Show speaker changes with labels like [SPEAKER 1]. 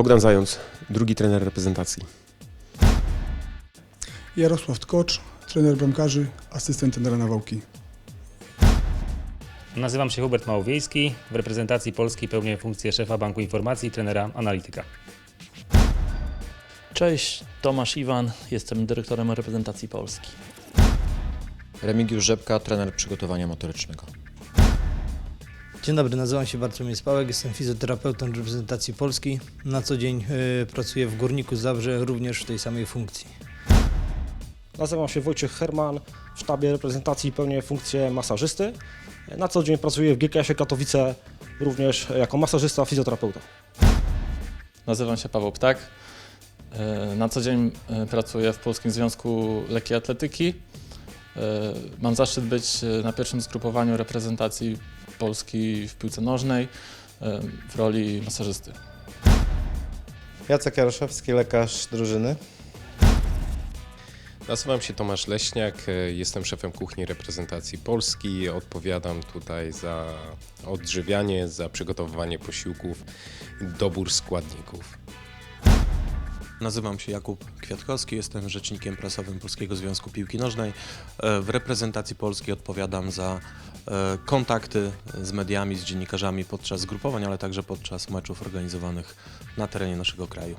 [SPEAKER 1] Bogdan Zając, drugi trener reprezentacji.
[SPEAKER 2] Jarosław Tkocz, trener bramkarzy, asystent trenera Nawałki.
[SPEAKER 3] Nazywam się Hubert Małowiejski. W reprezentacji Polski pełnię funkcję szefa Banku Informacji i trenera analityka.
[SPEAKER 4] Cześć, Tomasz Iwan, jestem dyrektorem reprezentacji Polski.
[SPEAKER 5] Remigiusz Rzepka, trener przygotowania motorycznego.
[SPEAKER 6] Dzień dobry, nazywam się Bartłomiej Spałek, jestem fizjoterapeutą reprezentacji Polski. Na co dzień y, pracuję w Górniku Zabrze, również w tej samej funkcji.
[SPEAKER 7] Nazywam się Wojciech Herman, w sztabie reprezentacji pełnię funkcję masażysty. Na co dzień pracuję w GKS-ie Katowice, również jako masażysta, fizjoterapeuta.
[SPEAKER 8] Nazywam się Paweł Ptak. E, Na co dzień e, pracuję w Polskim Związku Lekkiej Atletyki. Mam zaszczyt być na pierwszym zgrupowaniu reprezentacji Polski w piłce nożnej w roli masażysty.
[SPEAKER 9] Jacek Jaroszewski, lekarz drużyny.
[SPEAKER 10] Nazywam się Tomasz Leśniak, e, jestem szefem kuchni reprezentacji Polski. Odpowiadam tutaj za odżywianie, za przygotowywanie posiłków, dobór składników.
[SPEAKER 11] Nazywam się Jakub Kwiatkowski, jestem rzecznikiem prasowym Polskiego Związku Piłki Nożnej. E, W reprezentacji Polski odpowiadam za e, kontakty z mediami, z dziennikarzami podczas zgrupowań, ale także podczas meczów organizowanych na terenie naszego kraju.